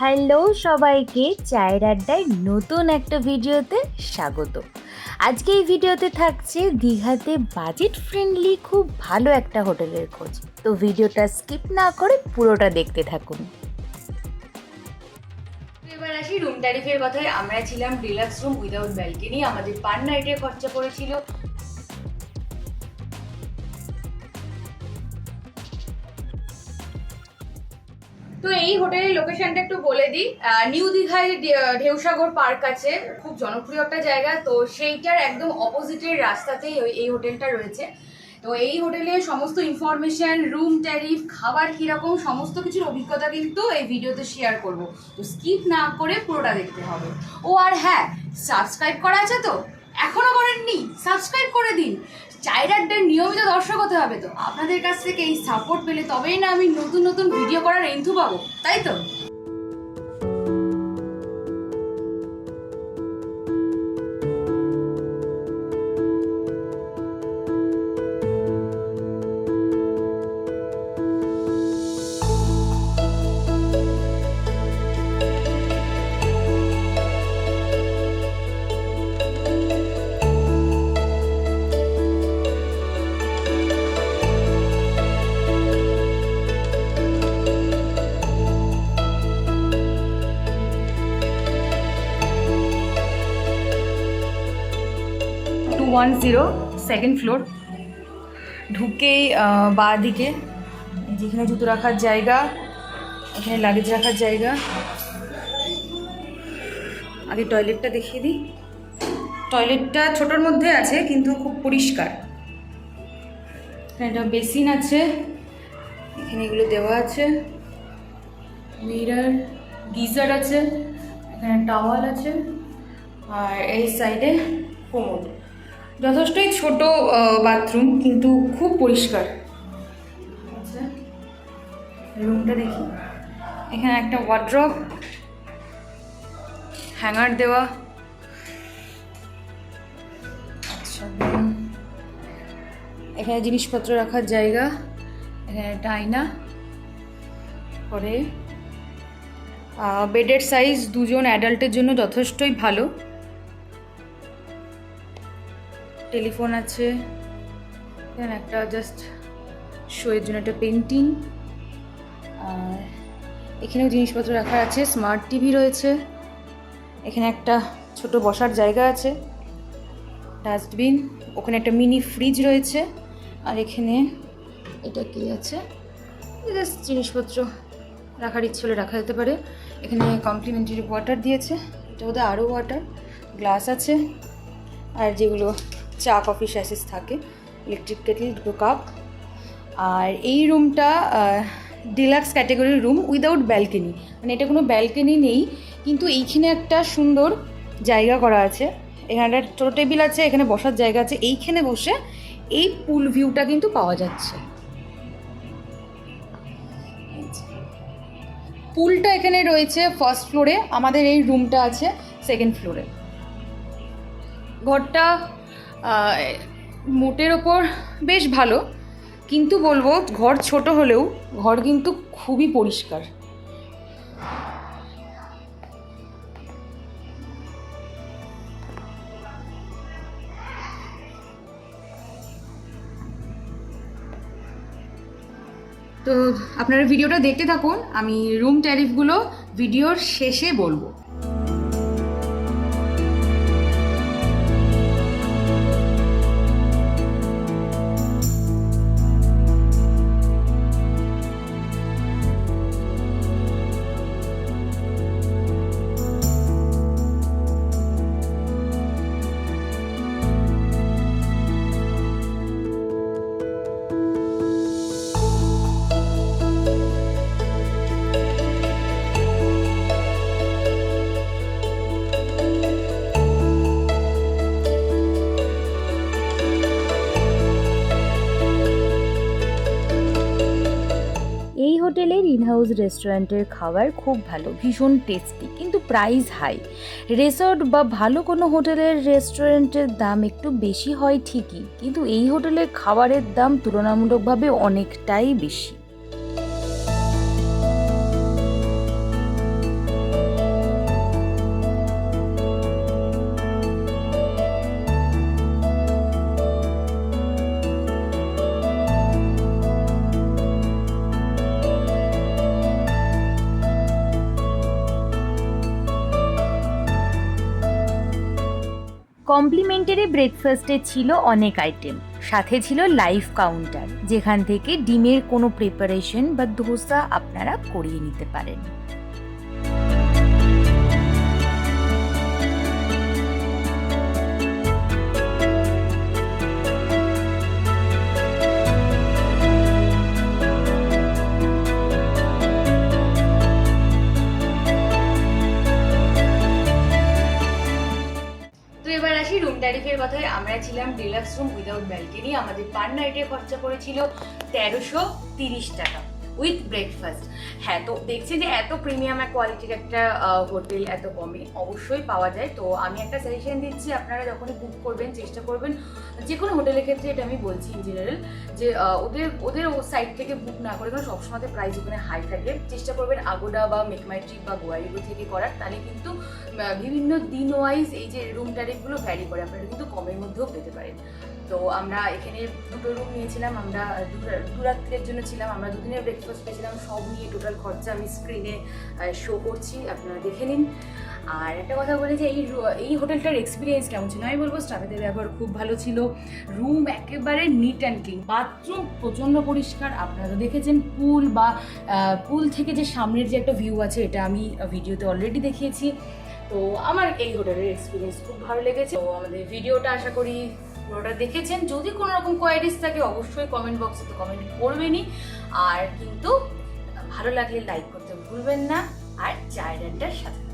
Hello সবাইকে, চায়ের আড্ডায় নতুন একটা ভিডিওতে স্বাগত। আজকে এই ভিডিওতে থাকছে দীঘাতে বাজেট ফ্রেন্ডলি খুব ভালো একটা হোটেলের খোঁজ। তো ভিডিওটা স্কিপ না করে পুরোটা দেখতে থাকুন। এবার আসি রুম ট্যারিফের কথায়। আমরা ছিলাম ডিলাক্স রুম উইদাউট ব্যালকনি আমাদের পার নাইটের খরচা পড়েছিল তো এই হোটেলের লোকেশনটা একটু বলে দিই। নিউ দীঘায় ঢেউসাগর পার্ক আছে, খুব জনপ্রিয় একটা জায়গা। তো সেইটার একদম অপোজিটের রাস্তাতেই এই হোটেলটা রয়েছে। তো এই হোটেলে সমস্ত ইনফরমেশন রুম ট্যারিফ খাবার কীরকম, সমস্ত কিছুর অভিজ্ঞতা কিন্তু এই ভিডিওতে শেয়ার করব। তো স্কিপ না করে পুরোটা দেখতে হবে। ও আর হ্যাঁ সাবস্ক্রাইব করা আছে তো? এখনও করেননি? সাবস্ক্রাইব করে দিন। চায়ের নিয়মিত দর্শক হতে হবে তো। আপনাদের কাছ থেকে এই সাপোর্ট পেলে তবেই না আমি নতুন নতুন ভিডিও করার এন্থু পাবো, তাই তো? ওয়ান জিরো সেকেন্ড ফ্লোর ঢুকেই বা দিকে, যেখানে জুতো রাখার জায়গা এখানে লাগেজ রাখার জায়গা। আগে টয়লেটটা দেখিয়ে দিই। টয়লেটটা ছোটোর মধ্যে আছে, কিন্তু খুব পরিষ্কার। একটা বেসিন আছে, এখানে এগুলো দেওয়া আছে। মিরার গিজার আছে, এখানে টাওয়াল আছে, আর এই সাইডে কোমোড যথেষ্টই ছোট বাথরুম কিন্তু খুব পরিষ্কার। আচ্ছা। রুমটা দেখি। এখানে একটা ওয়ার্ড্রপ হ্যাঙ্গার দেওয়া। আচ্ছা এখানে জিনিসপত্র রাখার জায়গা এখানে একটা আয়না পরে বেডের সাইজ দুজন অ্যাডাল্টের জন্য যথেষ্টই ভালো। টেলিফোন আছে। এখানে একটা জাস্ট শোয়ের জন্য একটা পেন্টিং আর এখানেও জিনিসপত্র রাখা আছে স্মার্ট টিভি রয়েছে। এখানে একটা ছোট বসার জায়গা আছে ডাস্টবিন ওখানে একটা মিনি ফ্রিজ রয়েছে। আর এখানে এটা কি আছে? জাস্ট জিনিসপত্র রাখার ইচ্ছে হলে রাখা যেতে পারে। এখানে কমপ্লিমেন্টারি ওয়াটার দিয়েছে। এটা বোধহয় আরও ওয়াটার গ্লাস আছে। আর যেগুলো চা, কফি স্যাসেস থাকে ইলেকট্রিক কেটল দুটো কাপ আর এই রুমটা ডিলাক্স ক্যাটাগরির রুম উইদাউট ব্যালকনি মানে এটা কোনো ব্যালকনি নেই, কিন্তু এইখানে একটা সুন্দর জায়গা করা আছে। এখানে একটা ছোটো টেবিল আছে, এখানে বসার জায়গা আছে। এইখানে বসে এই পুল ভিউটা কিন্তু পাওয়া যাচ্ছে। পুলটা এখানে রয়েছে ফার্স্ট ফ্লোরে আমাদের এই রুমটা আছে সেকেন্ড ফ্লোরে ঘরটা মোটের ওপর বেশ ভালো, কিন্তু বলব ঘর ছোট হলেও ঘর কিন্তু খুবই পরিষ্কার। তো আপনারা ভিডিওটা দেখতে থাকুন, আমি রুম ট্যারিফগুলো ভিডিওর শেষে বলব। ইনহাউস রেস্টুরেন্টের খাবার খুব ভালো, ভীষণ টেস্টি কিন্তু প্রাইস হাই রেসর্ট বা ভালো কোনো হোটেলের রেস্টুরেন্টের দাম একটু বেশি হয় ঠিকই, কিন্তু এই হোটেলের খাবারের দাম তুলনামূলকভাবে অনেকটাই বেশি। কমপ্লিমেন্টারি ব্রেকফাস্টে ছিল অনেক আইটেম। সাথে ছিল লাইভ কাউন্টার, যেখান থেকে ডিমের কোনো প্রিপারেশন বা ধোসা আপনারা করিয়ে নিতে পারেন। আসি রুম ট্যারিফের কথায় আমরা ছিলাম ডিলাক্স রুম উইদাউট ব্যালকনি আমাদের পার নাইটে খরচা পড়েছিল তেরোশো তিরিশ টাকা। উইথ ব্রেকফাস্ট হ্যাঁ তো দেখছি যে এত প্রিমিয়াম কোয়ালিটির একটা হোটেল এত কমে। অবশ্যই পাওয়া যায়। তো আমি একটা সাজেশন দিচ্ছি, আপনারা যখনই বুক করবেন, চেষ্টা করবেন, যে কোনো হোটেলের ক্ষেত্রে এটা আমি বলছি ইন জেনারেল যে ওদের ওদের সাইড থেকে বুক না করে কারণ সবসময় প্রাইস ওখানে হাই থাকে। চেষ্টা করবেন আগোডা বা মেকমাই ট্রিপ বা গোয়ারিগো থেকে করার। তাহলে কিন্তু বিভিন্ন দিন ওয়াইজ এই যে রুম ট্যারিফগুলো ভ্যারি করে। আপনারা কিন্তু কমের মধ্যেও পেতে পারেন। তো আমরা এখানে দুটো রুম নিয়েছিলাম, আমরা দু- রাত্রের জন্য ছিলাম, আমরা দুদিনের ব্রেকফাস্ট পেয়েছিলাম, সব নিয়ে টোটাল খরচা আমি স্ক্রিনে শো করছি, আপনারা দেখে নিন। আর একটা কথা বলি যে এই এই হোটেলটার এক্সপিরিয়েন্স কেমন ছিল? আমি বলব স্টাফেদের ব্যবহার খুব ভালো ছিল। রুম একেবারে নিট অ্যান্ড ক্লিন বাথরুম প্রচণ্ড পরিষ্কার, আপনারা দেখেছেন পুল বা পুল থেকে যে সামনের যে একটা ভিউ আছে, এটা আমি ভিডিওতে অলরেডি দেখিয়েছি। তো আমার এই হোটেলের এক্সপিরিয়েন্স খুব ভালো লেগেছে। তো আমাদের ভিডিওটা আশা করি পুরোটা দেখেছেন। যদি কোনো রকম কোয়ারিজ থাকে, অবশ্যই কমেন্ট বক্সে তো কমেন্ট করবেনই। আর কিন্তু ভালো লাগলে লাইক করতে ভুলবেন না। আর চায়ের সাথে।